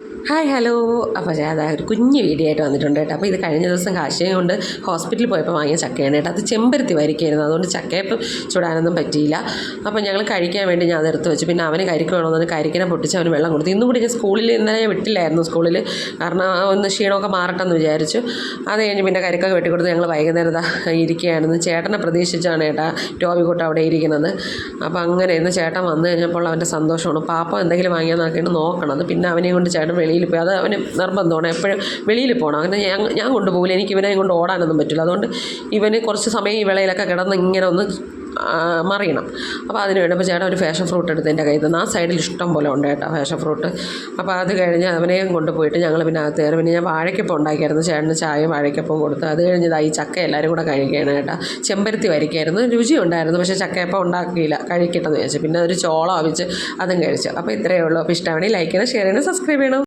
Hi hello. അപ്പോൾ ഞാൻ അതാ ഒരു കുഞ്ഞ് വീഡിയോ ആയിട്ട് വന്നിട്ടുണ്ട് കേട്ടോ. അപ്പോൾ ഇത് കഴിഞ്ഞ ദിവസം കാശിയും കൊണ്ട് ഹോസ്പിറ്റലിൽ പോയപ്പോൾ വാങ്ങിയ ചക്കയാണ് കേട്ടോ. അത് ചെമ്പരത്തി വരിക്കായിരുന്നു. അതുകൊണ്ട് ചക്കയപ്പം ചുടാനൊന്നും പറ്റിയില്ല. അപ്പോൾ ഞങ്ങൾ കഴിക്കാൻ വേണ്ടി ഞാൻ അതെടുത്ത് വെച്ചു. പിന്നെ അവനെ കരിക്ക് എന്ന് കരിക്കിനെ പൊട്ടിച്ച് അവന് വെള്ളം കൊടുത്തു. ഇന്നും കൂടി ഞാൻ സ്കൂളിൽ ഇന്നലെ വിട്ടില്ലായിരുന്നു സ്കൂളിൽ. കാരണം ഒന്ന് ക്ഷീണമൊക്കെ മാറട്ടെ എന്ന് വിചാരിച്ചു. അത് കഴിഞ്ഞ് പിന്നെ കരിക്കൊക്കെ വെട്ടിക്കൊടുത്ത് ഞങ്ങൾ വൈകുന്നേരം ഇരിക്കുകയായിരുന്നു. ചേട്ടനെ പ്രതീക്ഷിച്ചാണ് ഏട്ടാ ടോബിക്കുട്ട അവിടെ ഇരിക്കുന്നത്. അപ്പോൾ അങ്ങനെ ഇന്ന് ചേട്ടൻ വന്നു കഴിഞ്ഞപ്പോൾ അവന്റെ സന്തോഷമാണ്. പാപ്പ എന്തെങ്കിലും വാങ്ങിയാൽ നോക്കണം. അത് പിന്നെ അവനെയും കൊണ്ട് ചേട്ടൻ വെളിയിൽ പോയി. അത് അവന് നിർബന്ധമാണ്. എപ്പോഴും വെളിയിൽ പോകണം അങ്ങനെ ഞാൻ ഞാൻ കൊണ്ടുപോകില്ല. എനിക്ക് ഇവനെ കൊണ്ട് ഓടാനൊന്നും പറ്റില്ല. അതുകൊണ്ട് ഇവന് കുറച്ച് സമയം ഈ വിളയിലൊക്കെ കിടന്ന് ഇങ്ങനെ ഒന്ന് മറിയണം. അപ്പോൾ അതിന് വേണ്ടപ്പോൾ ചേട്ടൻ ഒരു ഫാഷൻ ഫ്രൂട്ട് എടുത്ത് എന്റെ കയ്യിൽ നിന്ന് ആ സൈഡിൽ ഇഷ്ടം പോലെ ഉണ്ട് കേട്ടോ ഫാഷൻ ഫ്രൂട്ട്. അപ്പോൾ അത് കഴിഞ്ഞ് അവനെയും കൊണ്ടുപോയിട്ട് ഞങ്ങൾ പിന്നെ അകത്ത് കയറി. പിന്നെ ഞാൻ വാഴയ്ക്കപ്പം ഉണ്ടാക്കിയായിരുന്നു. ചേട്ടന് ചായയും വാഴയ്ക്കപ്പം കൊടുത്ത് അത് കഴിഞ്ഞതായി ചക്ക എല്ലാവരും കൂടെ കഴിക്കുകയാണ് കേട്ടോ. ചെമ്പരത്തി വരിക്കായിരുന്നു. രുചി ഉണ്ടായിരുന്നു. പക്ഷേ ചക്കയപ്പം ഉണ്ടാക്കിയില്ല. കഴിക്കട്ടെന്ന് വിചാരിച്ചു. പിന്നെ ഒരു ചോളം അവിച്ച് അതും കഴിച്ചു. അപ്പോൾ ഇത്രയേ ഉള്ളൂ. അപ്പോൾ ഇഷ്ടമാണെങ്കിൽ ലൈക്ക് ചെയ്യണം ഷെയർ ചെയ്യണം സബ്സ്ക്രൈബ് ചെയ്യണം.